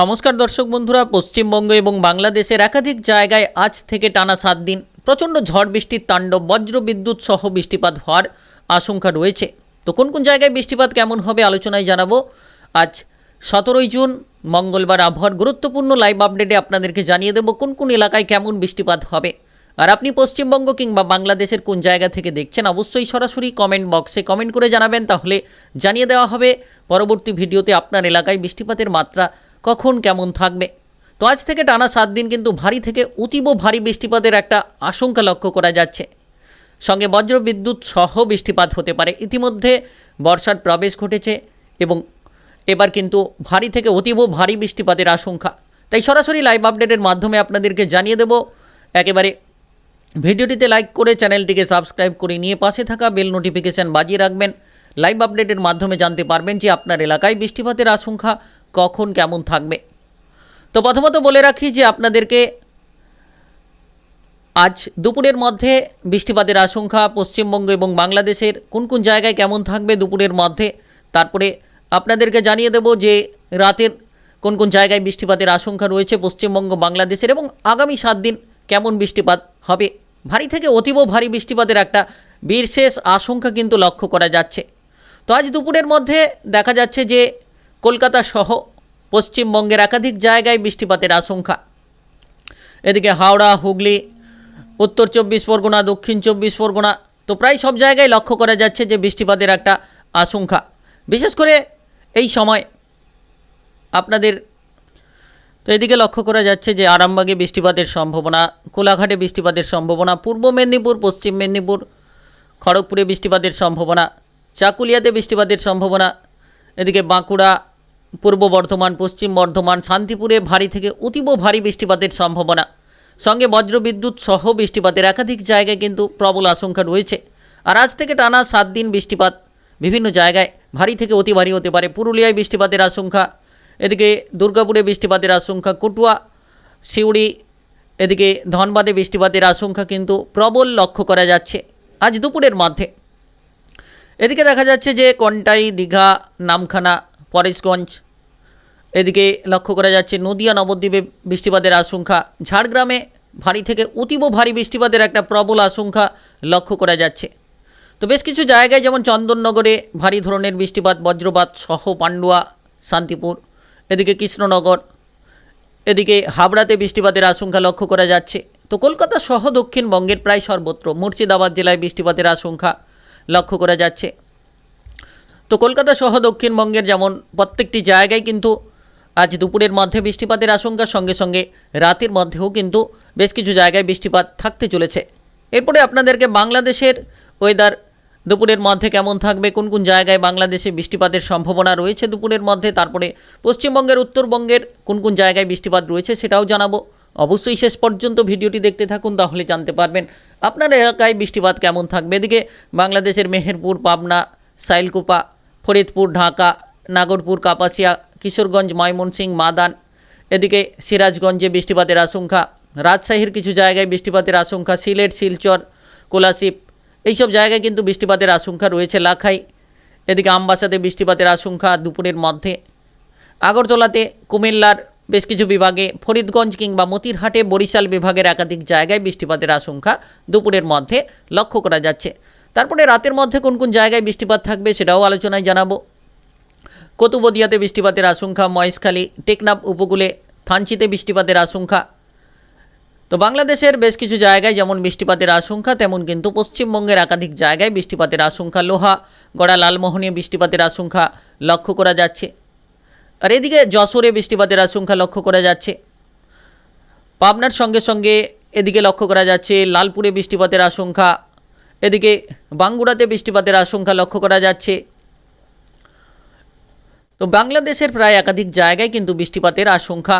নমস্কার দর্শক বন্ধুরা, পশ্চিমবঙ্গ এবং বাংলাদেশের একাধিক জায়গায় আজ থেকে টানা সাত দিন প্রচণ্ড ঝড় বৃষ্টির তাণ্ডব বজ্র বিদ্যুৎ সহ বৃষ্টিপাত হওয়ার আশঙ্কা রয়েছে। তো কোন কোন জায়গায় বৃষ্টিপাত কেমন হবে আলোচনায় জানাব। আজ সতেরোই জুন, মঙ্গলবার আবহাওয়ার গুরুত্বপূর্ণ লাইভ আপডেটে আপনাদেরকে জানিয়ে দেবো কোন কোন এলাকায় কেমন বৃষ্টিপাত হবে। আর আপনি পশ্চিমবঙ্গ কিংবা বাংলাদেশের কোন জায়গা থেকে দেখছেন, অবশ্যই সরাসরি কমেন্ট বক্সে কমেন্ট করে জানাবেন। তাহলে জানিয়ে দেওয়া হবে, পরবর্তী ভিডিওতে আপনার এলাকায় বৃষ্টিপাতের মাত্রা কখন কেমন থাকবে? তো আজ থেকে টানা সাত দিন কিন্তু ভারী থেকে অতীব ভারী বৃষ্টিপাতের একটা আশঙ্কা লক্ষ্য করা যাচ্ছে। সঙ্গে বজ্র বিদ্যুৎ সহ বৃষ্টিপাত হতে পারে। ইতিমধ্যে বর্ষার প্রবেশ ঘটেছে এবং এবার কিন্তু ভারী থেকে অতীব ভারী বৃষ্টিপাতের আশঙ্কা। তাই সরাসরি লাইভ আপডেটের মাধ্যমে আপনাদেরকে জানিয়ে দেব, একেবারে ভিডিওটিতে লাইক করে চ্যানেলটিকে সাবস্ক্রাইব করে নিয়ে পাশে থাকা বেল নোটিফিকেশান বাজিয়ে রাখবেন। লাইভ আপডেটের মাধ্যমে জানতে পারবেন যে আপনার এলাকায় বৃষ্টিপাতের আশঙ্কা কখন কেমন থাকবে? তো প্রথমত বলে রাখি যে আপনাদেরকে আজ দুপুরের মধ্যে বৃষ্টিপাতের আশঙ্কা পশ্চিমবঙ্গ এবং বাংলাদেশের কোন কোন জায়গায় কেমন থাকবে দুপুরের মধ্যে, তারপরে আপনাদেরকে জানিয়ে দেব যে রাতের কোন কোন জায়গায় বৃষ্টিপাতের আশঙ্কা রয়েছে পশ্চিমবঙ্গ, বাংলাদেশের এবং আগামী সাত দিন কেমন বৃষ্টিপাত হবে। ভারী থেকে অতীব ভারী বৃষ্টিপাতের একটা বিশেষ আশঙ্কা কিন্তু লক্ষ্য করা যাচ্ছে। তো আজ দুপুরের মধ্যে দেখা যাচ্ছে যে কলকাতা সহ পশ্চিমবঙ্গের একাধিক জায়গায় বৃষ্টিপাতের আশঙ্কা। এদিকে হাওড়া, হুগলি, উত্তর চব্বিশ পরগনা, দক্ষিণ চব্বিশ পরগনা, তো প্রায় সব জায়গায় লক্ষ্য করা যাচ্ছে যে বৃষ্টিপাতের একটা আশঙ্কা। বিশেষ করে এই সময় আপনাদের তো এদিকে লক্ষ্য করা যাচ্ছে যে আরামবাগে বৃষ্টিপাতের সম্ভাবনা, কোলাঘাটে বৃষ্টিপাতের সম্ভাবনা, পূর্ব মেদিনীপুর, পশ্চিম মেদিনীপুর, খড়গপুরে বৃষ্টিপাতের সম্ভাবনা, চাকুলিয়াতে বৃষ্টিপাতের সম্ভাবনা, এদিকে বাঁকুড়া পূর্ব বর্ধমান, পশ্চিম বর্ধমান, শান্তিপুরে ভারী থেকে অতীব ভারী বৃষ্টিপাতের সম্ভাবনা। সঙ্গে বজ্রবিদ্যুৎ সহ বৃষ্টিপাতের একাধিক জায়গায় কিন্তু প্রবল আশঙ্কা রয়েছে। আর আজ থেকে টানা সাত দিন বৃষ্টিপাত। বিভিন্ন জায়গায় ভারী থেকে অতি ভারী হতে পারে পুরুলিয়ায় বৃষ্টিপাতের আশঙ্কা, এদিকে দুর্গাপুরে বৃষ্টিপাতের আশঙ্কা, কটুয়া, সিউড়ি, এদিকে ধনবাদে বৃষ্টিপাতের আশঙ্কা কিন্তু প্রবল লক্ষ্য করা যাচ্ছে আজ দুপুরের মধ্যে। এদিকে দেখা যাচ্ছে যে কন্টাই, দীঘা, নামখানা পরেশগঞ্জ এদিকে লক্ষ্য করা যাচ্ছে, নদিয়া নবদ্বীপে বৃষ্টিপাতের আশঙ্কা। ঝাড়গ্রামে ভারী থেকে অতীব ভারী বৃষ্টিপাতের একটা প্রবল আশঙ্কা লক্ষ্য করা যাচ্ছে। তো বেশ কিছু জায়গায় যেমন চন্দননগরে ভারী ধরনের বৃষ্টিপাত, বজ্রপাত সহ পান্ডুয়া, শান্তিপুর, এদিকে কৃষ্ণনগর, এদিকে হাবড়াতে বৃষ্টিপাতের আশঙ্কা লক্ষ্য করা যাচ্ছে। তো কলকাতা সহ দক্ষিণবঙ্গের প্রায় সর্বত্র মুর্শিদাবাদ জেলায় বৃষ্টিপাতের আশঙ্কা লক্ষ্য করা যাচ্ছে। তো কলকাতা সহ দক্ষিণবঙ্গের যেমন প্রত্যেকটি জায়গায় কিন্তু আজ দুপুরের মধ্যে বৃষ্টিপাতের আশঙ্কার সঙ্গে সঙ্গে রাতের মধ্যেও কিন্তু বেশ কিছু জায়গায় বৃষ্টিপাত থাকতে চলেছে। এরপরে আপনাদেরকে বাংলাদেশের ওয়েদার দুপুরের মধ্যে কেমন থাকবে, কোন কোন জায়গায় বাংলাদেশে বৃষ্টিপাতের সম্ভাবনা রয়েছে দুপুরের মধ্যে, তারপরে পশ্চিমবঙ্গের, উত্তরবঙ্গের কোন কোন জায়গায় বৃষ্টিপাত রয়েছে সেটাও জানাব। অবশ্যই শেষ পর্যন্ত ভিডিওটি দেখতে থাকুন, তাহলে জানতে পারবেন আপনার এলাকায় বৃষ্টিপাত কেমন থাকবে। এদিকে বাংলাদেশের মেহেরপুর, পাবনা, সাইলকুপা, ফরিদপুর, ঢাকা, নাগরপুর, কাপাসিয়া কিশোরগঞ্জ, ময়মনসিংহ, মাদান, এদিকে সিরাজগঞ্জে বৃষ্টিপাতের আশঙ্কা, রাজশাহীর কিছু জায়গায় বৃষ্টিপাতের আশঙ্কা, সিলেট, শিলচর, কোলাশিপ, এইসব জায়গায় কিন্তু বৃষ্টিপাতের আশঙ্কা রয়েছে লাখাই, এদিকে আমবাসাতে বৃষ্টিপাতের আশঙ্কা দুপুরের মধ্যে। আগরতলাতে কুমিল্লার বেশ কিছু বিভাগে, ফরিদগঞ্জ কিংবা মতিরহাটে বরিশাল বিভাগের একাধিক জায়গায় বৃষ্টিপাতের আশঙ্কা দুপুরের মধ্যে লক্ষ্য করা যাচ্ছে। তারপরে রাতের মধ্যে কোন কোন জায়গায় বৃষ্টিপাত থাকবে সেটাও আলোচনায় জানাব। কতুবদিয়াতে বৃষ্টিপাতের আশঙ্কা, মহেশখালী, টেকনাফ উপকূলে থানচিতে বৃষ্টিপাতের আশঙ্কা। তো বাংলাদেশের বেশ কিছু জায়গায় যেমন বৃষ্টিপাতের আশঙ্কা, তেমন কিন্তু পশ্চিমবঙ্গের একাধিক জায়গায় বৃষ্টিপাতের আশঙ্কা। লোহা, গড়া লালমোহনে বৃষ্টিপাতের আশঙ্কা লক্ষ্য করা যাচ্ছে। আর এদিকে যশোরে বৃষ্টিপাতের আশঙ্কা লক্ষ্য করা যাচ্ছে। পাবনার সঙ্গে সঙ্গে এদিকে লক্ষ্য করা যাচ্ছে লালপুরে বৃষ্টিপাতের আশঙ্কা। এদিকে বাঙ্গুড়াতে বৃষ্টিপাতের আশঙ্কা লক্ষ্য করা যাচ্ছে। তো বাংলাদেশের প্রায় একাধিক জায়গায় কিন্তু বৃষ্টিপাতের আশঙ্কা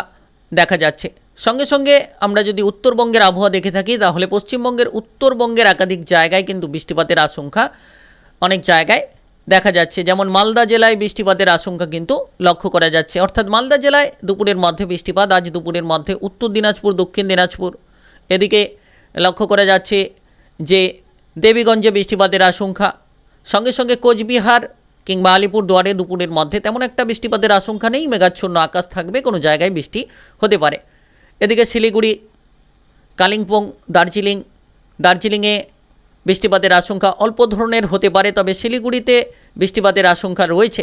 দেখা যাচ্ছে। সঙ্গে সঙ্গে আমরা যদি উত্তরবঙ্গের আবহাওয়া দেখে থাকি, তাহলে পশ্চিমবঙ্গের উত্তরবঙ্গের একাধিক জায়গায় কিন্তু বৃষ্টিপাতের আশঙ্কা অনেক জায়গায় দেখা যাচ্ছে। যেমন মালদা জেলায় বৃষ্টিপাতের আশঙ্কা কিন্তু লক্ষ্য করা যাচ্ছে। অর্থাৎ মালদা জেলায় দুপুরের মধ্যে বৃষ্টিপাত, আজ দুপুরের মধ্যে উত্তর দিনাজপুর, দক্ষিণ দিনাজপুর। এদিকে লক্ষ্য করা যাচ্ছে যে দেবীগঞ্জে বৃষ্টিপাতের আশঙ্কা। সঙ্গে সঙ্গে কোচবিহার কিংবা আলিপুর দুয়ারে দুপুরের মধ্যে তেমন একটা বৃষ্টিপাতের আশঙ্কা নেই। মেঘাচ্ছন্ন আকাশ থাকবে, কোনো জায়গায় বৃষ্টি হতে পারে। এদিকে শিলিগুড়ি, কালিম্পং, দার্জিলিং, দার্জিলিংয়ে বৃষ্টিপাতের আশঙ্কা অল্প ধরনের হতে পারে, তবে শিলিগুড়িতে বৃষ্টিপাতের আশঙ্কা রয়েছে।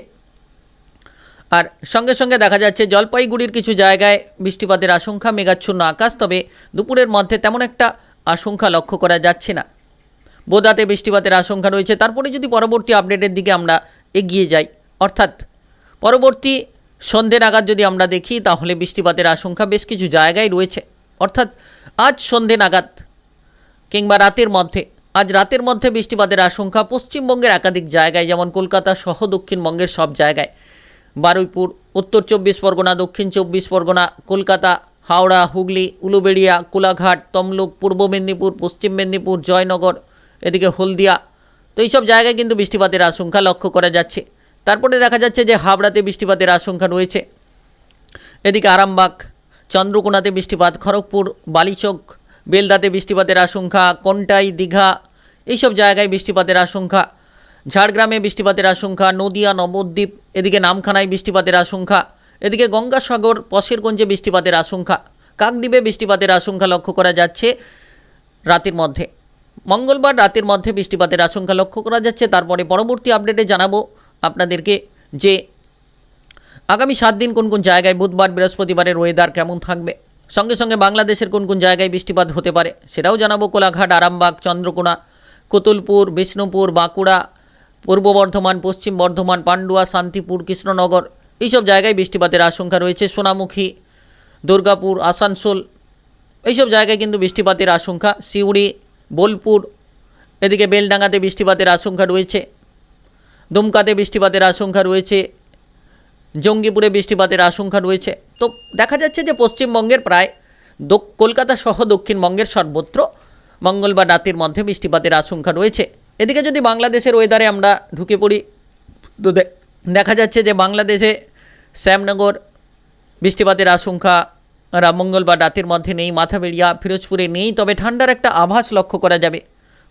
আর সঙ্গে সঙ্গে দেখা যাচ্ছে, জলপাইগুড়ির কিছু জায়গায় বৃষ্টিপাতের আশঙ্কা, মেঘাচ্ছন্ন আকাশ, তবে দুপুরের মধ্যে তেমন একটা আশঙ্কা লক্ষ্য করা যাচ্ছে না। বোদাতে বৃষ্টিপাতের আশঙ্কা রয়েছে। তারপরে যদি পরবর্তী আপডেটের দিকে আমরা এগিয়ে যাই। অর্থাৎ পরবর্তী সন্ধে নাগাদ যদি আমরা দেখি, তাহলে বৃষ্টিপাতের আশঙ্কা বেশ কিছু জায়গায় রয়েছে। অর্থাৎ আজ সন্ধে নাগাদ কিংবা রাতের মধ্যে, আজ রাতের মধ্যে বৃষ্টিপাতের আশঙ্কা পশ্চিমবঙ্গের একাধিক জায়গায়, যেমন কলকাতা সহ দক্ষিণবঙ্গের সব জায়গায়। বারুইপুর, উত্তর চব্বিশ পরগনা, দক্ষিণ চব্বিশ পরগনা, কলকাতা, হাওড়া, হুগলি, উলুবেড়িয়া, কোলাঘাট, তমলুক, পূর্ব মেদিনীপুর, পশ্চিম মেদিনীপুর, জয়নগর, এদিকে হলদিয়া তো এইসব জায়গায় কিন্তু বৃষ্টিপাতের আশঙ্কা লক্ষ্য করা যাচ্ছে। তারপরে দেখা যাচ্ছে যে হাবড়াতে বৃষ্টিপাতের আশঙ্কা রয়েছে। এদিকে আরামবাগ, চন্দ্রকোনাতে বৃষ্টিপাত, খড়গপুর, বালিচক, বেলদাতে বৃষ্টিপাতের আশঙ্কা, কন্টাই দীঘা, এইসব জায়গায় বৃষ্টিপাতের আশঙ্কা। ঝাড়গ্রামে বৃষ্টিপাতের আশঙ্কা, নদিয়া, নবদ্বীপ, এদিকে নামখানায় বৃষ্টিপাতের আশঙ্কা, এদিকে গঙ্গাসাগর, পশেরগঞ্জে বৃষ্টিপাতের আশঙ্কা। কাকদ্বীপে বৃষ্টিপাতের আশঙ্কা লক্ষ্য করা যাচ্ছে রাতের মধ্যে। মঙ্গলবার রাতের মধ্যে বৃষ্টিপাতের আশঙ্কা লক্ষ্য করা যাচ্ছে। তারপরে পরবর্তী আপডেটে জানাব আপনাদেরকে যে আগামী সাত দিন কোন কোন জায়গায় বুধবার, বৃহস্পতিবারের ওয়েদার কেমন থাকবে? সঙ্গে সঙ্গে বাংলাদেশের কোন কোন জায়গায় বৃষ্টিপাত হতে পারে সেটাও জানাব কোলাঘাট, আরামবাগ, চন্দ্রকোনা, কুতুলপুর, বিষ্ণুপুর, বাঁকুড়া, পূর্ব বর্ধমান, পশ্চিম বর্ধমান, পান্ডুয়া, শান্তিপুর, কৃষ্ণনগর এইসব জায়গায় বৃষ্টিপাতের আশঙ্কা রয়েছে। সোনামুখী, দুর্গাপুর, আসানসোল এইসব জায়গায় কিন্তু বৃষ্টিপাতের আশঙ্কা। সিউড়ি বোলপুর, এদিকে বেলডাঙ্গাতে বৃষ্টিপাতের আশঙ্কা রয়েছে, দুমকাতে বৃষ্টিপাতের আশঙ্কা রয়েছে, জঙ্গিপুরে বৃষ্টিপাতের আশঙ্কা রয়েছে। তো দেখা যাচ্ছে যে পশ্চিমবঙ্গের প্রায় কলকাতা সহ দক্ষিণবঙ্গের সর্বত্র মঙ্গলবার রাতের মধ্যে বৃষ্টিপাতের আশঙ্কা রয়েছে। এদিকে যদি বাংলাদেশের ওয়েদারে আমরা ঢুকে পড়ি, তো দেখা যাচ্ছে যে বাংলাদেশে শ্যামনগর বৃষ্টিপাতের আশঙ্কা রা- মঙ্গলবার রাতের মধ্যে নেই মাথাবেড়িয়া ফিরোজপুরে নেই, তবে ঠান্ডার একটা আভাস লক্ষ্য করা যাবে।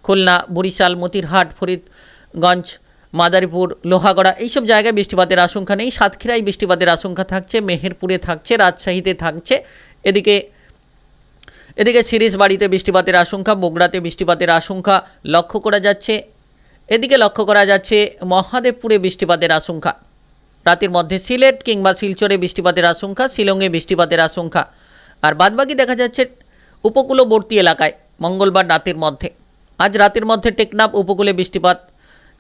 খুলনা, বরিশাল, মতিরহাট, ফরিদগঞ্জ, মাদারীপুর, লোহাগড়া, এইসব জায়গায় বৃষ্টিপাতের আশঙ্কা নেই। সাতক্ষীরায় বৃষ্টিপাতের আশঙ্কা থাকছে, মেহেরপুরে থাকছে, রাজশাহীতে থাকছে। এদিকে এদিকে সিরিজ বাড়িতে বৃষ্টিপাতের আশঙ্কা বগুড়াতে বৃষ্টিপাতের আশঙ্কা লক্ষ্য করা যাচ্ছে। এদিকে লক্ষ্য করা যাচ্ছে, মহাদেবপুরে বৃষ্টিপাতের আশঙ্কা। রাতের মধ্যে সিলেট কিংবা শিলচরে বৃষ্টিপাতের আশঙ্কা, শিলংয়ে বৃষ্টিপাতের আশঙ্কা। আর বাদবাকি দেখা যাচ্ছে উপকূলবর্তী এলাকায় মঙ্গলবার রাতের মধ্যে। আজ রাতের মধ্যে টেকনাফ উপকূলে বৃষ্টিপাত,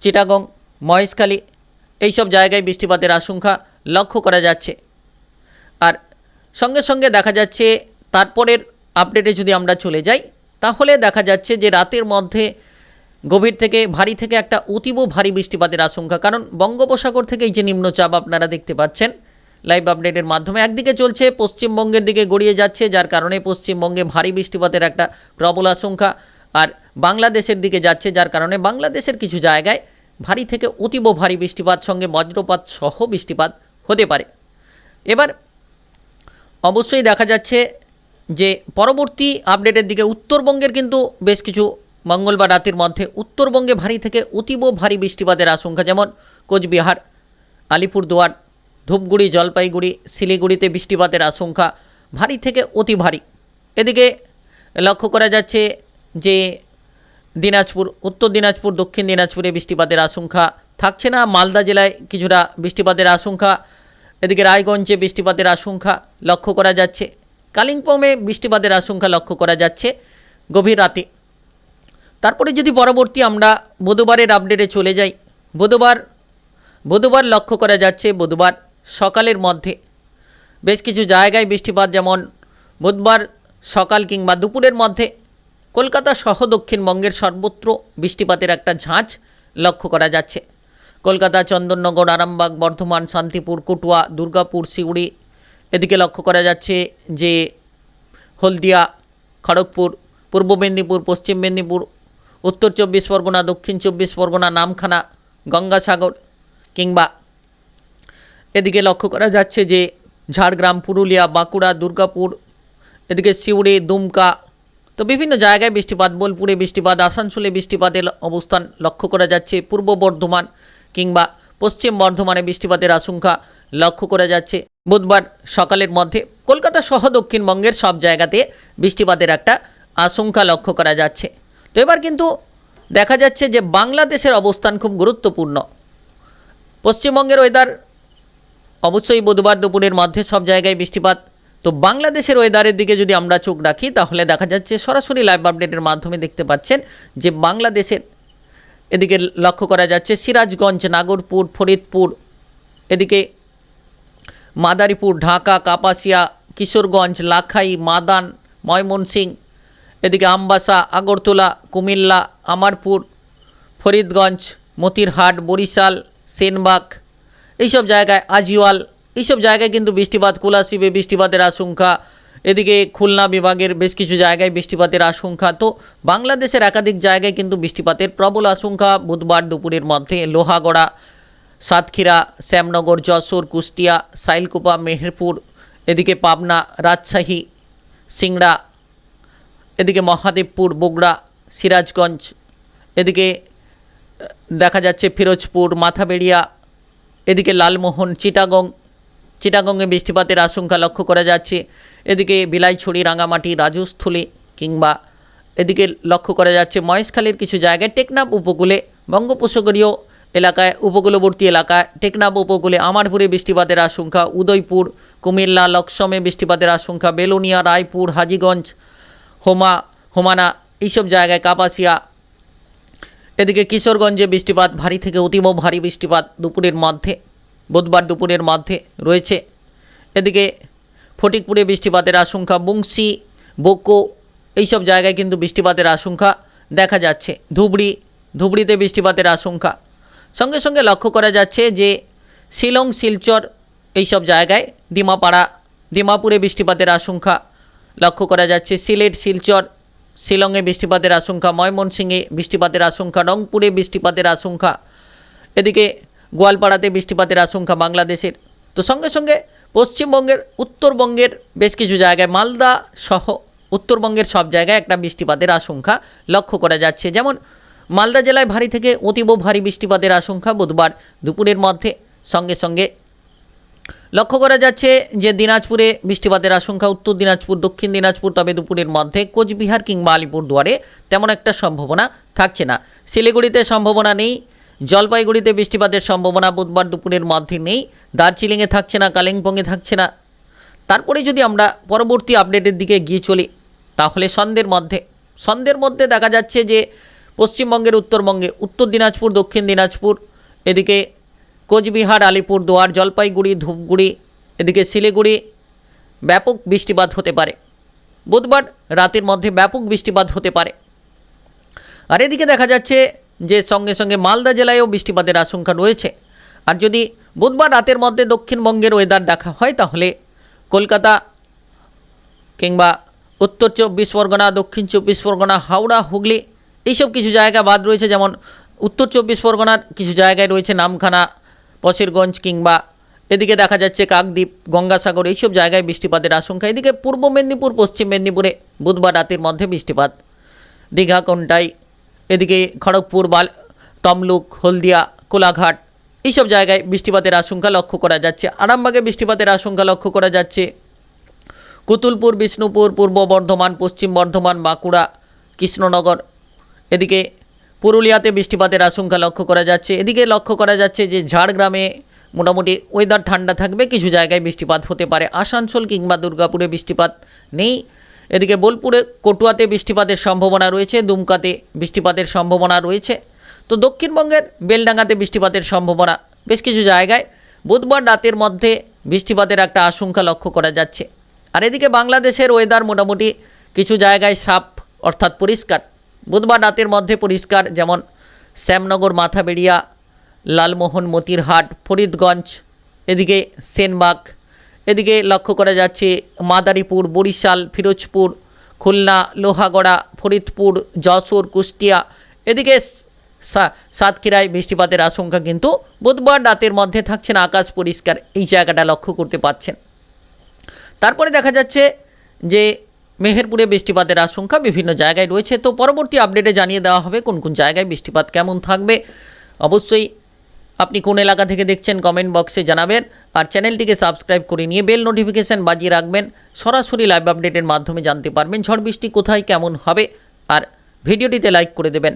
চিটাগং, মহেশখালী, এইসব জায়গায় বৃষ্টিপাতের আশঙ্কা লক্ষ্য করা যাচ্ছে। আর সঙ্গে সঙ্গে দেখা যাচ্ছে, তারপরের আপডেটে যদি আমরা চলে যাই, তাহলে দেখা যাচ্ছে যে রাতের মধ্যে গভীর থেকে ভারী থেকে একটা অতীব ভারী বৃষ্টিপাতের আশঙ্কা। কারণ বঙ্গোপসাগর থেকে এই যে নিম্নচাপ আপনারা দেখতে পাচ্ছেন লাইভ আপডেটের মাধ্যমে একদিকে চলছে, পশ্চিমবঙ্গের দিকে গড়িয়ে যাচ্ছে, যার কারণে পশ্চিমবঙ্গে ভারী বৃষ্টিপাতের একটা প্রবল আশঙ্কা। আর বাংলাদেশের দিকে যাচ্ছে, যার কারণে বাংলাদেশের কিছু জায়গায় ভারী থেকে অতীব ভারী বৃষ্টিপাত, সঙ্গে বজ্রপাত সহ বৃষ্টিপাত হতে পারে। এবার অবশ্যই দেখা যাচ্ছে যে পরবর্তী আপডেটের দিকে উত্তরবঙ্গের কিন্তু বেশ কিছু মঙ্গলবার রাতের মধ্যে উত্তরবঙ্গে ভারী থেকে অতীব ভারী বৃষ্টিপাতের আশঙ্কা, যেমন কোচবিহার, আলিপুরদুয়ার, ধূপগুড়ি, জলপাইগুড়ি, শিলিগুড়িতে বৃষ্টিপাতের আশঙ্কা, ভারী থেকে অতি ভারী। এদিকে লক্ষ্য করা যাচ্ছে যে দিনাজপুর, উত্তর দিনাজপুর, দক্ষিণ দিনাজপুরে বৃষ্টিপাতের আশঙ্কা থাকছে না। মালদা জেলায় কিছুটা বৃষ্টিপাতের আশঙ্কা, এদিকে রায়গঞ্জে বৃষ্টিপাতের আশঙ্কা লক্ষ্য করা যাচ্ছে। কালিম্পংয়ে বৃষ্টিপাতের আশঙ্কা লক্ষ্য করা যাচ্ছে। গভীর রাতে তারপরে যদি পরবর্তী আমরা বুধবারের আপডেটে চলে যাই, বুধবার বুধবার লক্ষ্য করা যাচ্ছে বুধবার সকালের মধ্যে। বেশ কিছু জায়গায় বৃষ্টিপাত যেমন বুধবার সকাল কিংবা দুপুরের মধ্যে, কলকাতা সহ দক্ষিণবঙ্গের সর্বত্র বৃষ্টিপাতের একটা ঝাঁঝ লক্ষ্য করা যাচ্ছে। কলকাতা, চন্দননগর, আরামবাগ, বর্ধমান, শান্তিপুর, কটুয়া, দুর্গাপুর, সিউড়ি, এদিকে লক্ষ্য করা যাচ্ছে যে হলদিয়া, খড়গপুর, পূর্ব মেদিনীপুর, পশ্চিম মেদিনীপুর উত্তর চব্বিশ পরগনা, দক্ষিণ চব্বিশ পরগনা, নামখানা, গঙ্গাসাগর কিংবা এদিকে লক্ষ্য করা যাচ্ছে যে ঝাড়গ্রাম, পুরুলিয়া, বাঁকুড়া, দুর্গাপুর, এদিকে সিউড়ি, দুমকা, তো বিভিন্ন জায়গায় বৃষ্টিপাত, বোলপুরে বৃষ্টিপাত, আসানসোলে বৃষ্টিপাতের অবস্থান লক্ষ্য করা যাচ্ছে। পূর্ব বর্ধমান কিংবা পশ্চিম বর্ধমানে বৃষ্টিপাতের আশঙ্কা লক্ষ্য করা যাচ্ছে। বুধবার সকালের মধ্যে কলকাতা সহ দক্ষিণবঙ্গের সব জায়গাতে বৃষ্টিপাতের একটা আশঙ্কা লক্ষ্য করা যাচ্ছে। তো এবার কিন্তু দেখা যাচ্ছে যে বাংলাদেশের অবস্থান খুব গুরুত্বপূর্ণ। পশ্চিমবঙ্গের ওয়েদার অবশ্যই বুধবার দুপুরের মধ্যে সব জায়গায় বৃষ্টিপাত। তো বাংলাদেশের ওয়েদারের দিকে যদি আমরা চোখ রাখি, তাহলে দেখা যাচ্ছে সরাসরি লাইভ আপডেটের মাধ্যমে দেখতে পাচ্ছেন যে বাংলাদেশের এদিকে লক্ষ্য করা যাচ্ছে সিরাজগঞ্জ, নাগরপুর, ফরিদপুর, এদিকে মাদারীপুর, ঢাকা, কাপাসিয়া, কিশোরগঞ্জ, লাখাই, মাদান ময়মনসিং এদিকে আমবাসা, আগরতলা, কুমিল্লা, আমারপুর, ফরিদগঞ্জ, মতিরহাট, বরিশাল, সেনবাগ এইসব জায়গায় আজিওয়াল এইসব জায়গায় কিন্তু বৃষ্টিপাত, কুলাশিবে বৃষ্টিপাতের আশঙ্কা। এদিকে খুলনা বিভাগের বেশ কিছু জায়গায় বৃষ্টিপাতের আশঙ্কা। তো বাংলাদেশের একাধিক জায়গায় কিন্তু বৃষ্টিপাতের প্রবল আশঙ্কা বুধবার দুপুরের মধ্যে লোহাগড়া, সাতক্ষীরা, শ্যামনগর, যশোর, কুষ্টিয়া, সাইলকুপা, মেহেরপুর, এদিকে পাবনা, রাজশাহী, সিংড়া এদিকে মহাদেবপুর, বগুড়া, সিরাজগঞ্জ, এদিকে দেখা যাচ্ছে ফিরোজপুর, মাথাবেড়িয়া, এদিকে লালমোহন, চিটাগং, চিটাগংয়ে বৃষ্টিপাতের আশঙ্কা লক্ষ্য করা যাচ্ছে। এদিকে বিলাইছড়ি, রাঙামাটি, রাজস্থলী কিংবা এদিকে লক্ষ্য করা যাচ্ছে মহেশখালীর কিছু জায়গায় টেকনাফ উপকূলে, বঙ্গোপসাগরীয় এলাকায়, উপকূলবর্তী এলাকায় টেকনাফ উপকূলে আমারপুরে বৃষ্টিপাতের আশঙ্কা, উদয়পুর, কুমিল্লা, লক্সমে বৃষ্টিপাতের আশঙ্কা, বেলুনিয়া, রায়পুর, হাজীগঞ্জ হোমা, হোমানা, এইসব জায়গায় কাপাসিয়া। এদিকে কিশোরগঞ্জে বৃষ্টিপাত, ভারী থেকে অতীব ভারী বৃষ্টিপাত দুপুরের মধ্যে, বুধবার দুপুরের মধ্যে রয়েছে। এদিকে ফটিকপুরে বৃষ্টিপাতের আশঙ্কা বুংসি বোকো, এইসব জায়গায় কিন্তু বৃষ্টিপাতের আশঙ্কা দেখা যাচ্ছে। ধুবড়ি, ধুবড়িতে বৃষ্টিপাতের আশঙ্কা। সঙ্গে সঙ্গে লক্ষ্য করা যাচ্ছে যে শিলং, শিলচর এইসব জায়গায়, ডিমাপাড়া, ডিমাপুরে বৃষ্টিপাতের আশঙ্কা। লক্ষ্য করা যাচ্ছে, সিলেট, শিলচর, শিলংয়ে বৃষ্টিপাতের আশঙ্কা, ময়মনসিংহে বৃষ্টিপাতের আশঙ্কা, রংপুরে বৃষ্টিপাতের আশঙ্কা, এদিকে গোয়ালপাড়াতে বৃষ্টিপাতের আশঙ্কা বাংলাদেশের। তো সঙ্গে সঙ্গে পশ্চিমবঙ্গের, উত্তরবঙ্গের বেশ কিছু জায়গায়, মালদা সহ উত্তরবঙ্গের সব জায়গায় একটা বৃষ্টিপাতের আশঙ্কা লক্ষ্য করা যাচ্ছে। যেমন মালদা জেলায় ভারী থেকে অতীব ভারী বৃষ্টিপাতের আশঙ্কা বুধবার দুপুরের মধ্যে। সঙ্গে সঙ্গে লক্ষ্য করা যাচ্ছে যে দিনাজপুরে বৃষ্টিপাতের আশঙ্কা, উত্তর দিনাজপুর, দক্ষিণ দিনাজপুর, তবে দুপুরের মধ্যে কোচবিহার কিংবা আলিপুরদুয়ারে তেমন একটা সম্ভাবনা থাকছে না। শিলিগুড়িতে সম্ভাবনা নেই, জলপাইগুড়িতে বৃষ্টিপাতের সম্ভাবনা, বুধবার দুপুরের মধ্যে নেই, দার্জিলিংয়ে থাকছে না, কালিম্পংয়ে থাকছে না। তারপরে যদি আমরা পরবর্তী আপডেটের দিকে গিয়ে চলি, তাহলে সন্ধ্যের মধ্যে সন্ধ্যের মধ্যে দেখা যাচ্ছে যে পশ্চিমবঙ্গের উত্তরবঙ্গে, উত্তর দিনাজপুর, দক্ষিণ দিনাজপুর, এদিকে কোচবিহার, আলিপুরদুয়ার, জলপাইগুড়ি, ধূপগুড়ি, এদিকে শিলিগুড়ি ব্যাপক বৃষ্টিপাত হতে পারে। বুধবার রাতের মধ্যে ব্যাপক বৃষ্টিপাত হতে পারে। আর এদিকে দেখা যাচ্ছে যে সঙ্গে সঙ্গে মালদা জেলায়ও বৃষ্টিপাতের আশঙ্কা রয়েছে। আর যদি বুধবার রাতের মধ্যে দক্ষিণবঙ্গের ওয়েদার দেখা হয়, তাহলে কলকাতা কিংবা উত্তর চব্বিশ পরগনা, দক্ষিণ চব্বিশ পরগনা, হাওড়া, হুগলি, এইসব কিছু জায়গা বাদ রয়েছে। যেমন উত্তর চব্বিশ পরগনার কিছু জায়গায় রয়েছে নামখানা পশেরগঞ্জ কিংবা এদিকে দেখা যাচ্ছে কাকদ্বীপ, গঙ্গাসাগর এইসব জায়গায় বৃষ্টিপাতের আশঙ্কা। এদিকে পূর্ব মেদিনীপুর, পশ্চিম মেদিনীপুরে বুধবার রাতের মধ্যে বৃষ্টিপাত। দীঘা, কোনটাই, এদিকে খড়গপুর, বাল, তমলুক, হলদিয়া, কোলাঘাট এইসব জায়গায় বৃষ্টিপাতের আশঙ্কা লক্ষ্য করা যাচ্ছে। আরামবাগে বৃষ্টিপাতের আশঙ্কা লক্ষ্য করা যাচ্ছে। কুতুলপুর, বিষ্ণুপুর, পূর্ব বর্ধমান, পশ্চিম বর্ধমান, বাঁকুড়া, কৃষ্ণনগর, এদিকে পুরুলিয়াতে বৃষ্টিপাতের আশঙ্কা লক্ষ্য করা যাচ্ছে। এদিকে লক্ষ্য করা যাচ্ছে যে ঝাড়গ্রামে মোটামুটি ওয়েদার ঠান্ডা থাকবে, কিছু জায়গায় বৃষ্টিপাত হতে পারে। আসানসোল কিংবা দুর্গাপুরে বৃষ্টিপাত নেই। এদিকে বোলপুরে, কটুয়াতে বৃষ্টিপাতের সম্ভাবনা রয়েছে, দুমকাতে বৃষ্টিপাতের সম্ভাবনা রয়েছে। তো দক্ষিণবঙ্গের বেলডাঙ্গাতে বৃষ্টিপাতের সম্ভাবনা বেশ কিছু জায়গায়। বুধবার রাতের মধ্যে বৃষ্টিপাতের একটা আশঙ্কা লক্ষ্য করা যাচ্ছে। আর এদিকে বাংলাদেশের ওয়েদার মোটামুটি কিছু জায়গায় সাফ, অর্থাৎ পরিষ্কার। বুধবার রাতের মধ্যে পরিষ্কার, যেমন শ্যামনগর, মাথাবেড়িয়া, লালমোহন, মতিরহাট, ফরিদগঞ্জ, এদিকে সেনবাগ, এদিকে লক্ষ্য করা যাচ্ছে মাদারীপুর, বরিশাল, ফিরোজপুর, খুলনা, লোহাগড়া, ফরিদপুর, যশোর, কুষ্টিয়া, এদিকে সাতক্ষীরায় বৃষ্টিপাতের আশঙ্কা কিন্তু বুধবার রাতের মধ্যে থাকছে না। আকাশ পরিষ্কার, এই জায়গাটা লক্ষ্য করতে পাচ্ছেন তারপরে দেখা যাচ্ছে যে মেহেরপুরে বৃষ্টিপাতের আশঙ্কা বিভিন্ন জায়গায় রয়েছে। তো পরবর্তী আপডেটে জানিয়ে দেওয়া হবে কোন কোন জায়গায় বৃষ্টিপাত কেমন থাকবে। অবশ্যই আপনি কোন এলাকা থেকে দেখছেন কমেন্ট বক্সে জানাবেন। আর চ্যানেলটিকে সাবস্ক্রাইব করে নিয়ে বেল নোটিফিকেশান বাজিয়ে রাখবেন। সরাসরি লাইভ আপডেটের মাধ্যমে জানতে পারবেন ঝড় বৃষ্টি কোথায় কেমন হবে। আর ভিডিওটিতে লাইক করে দেবেন।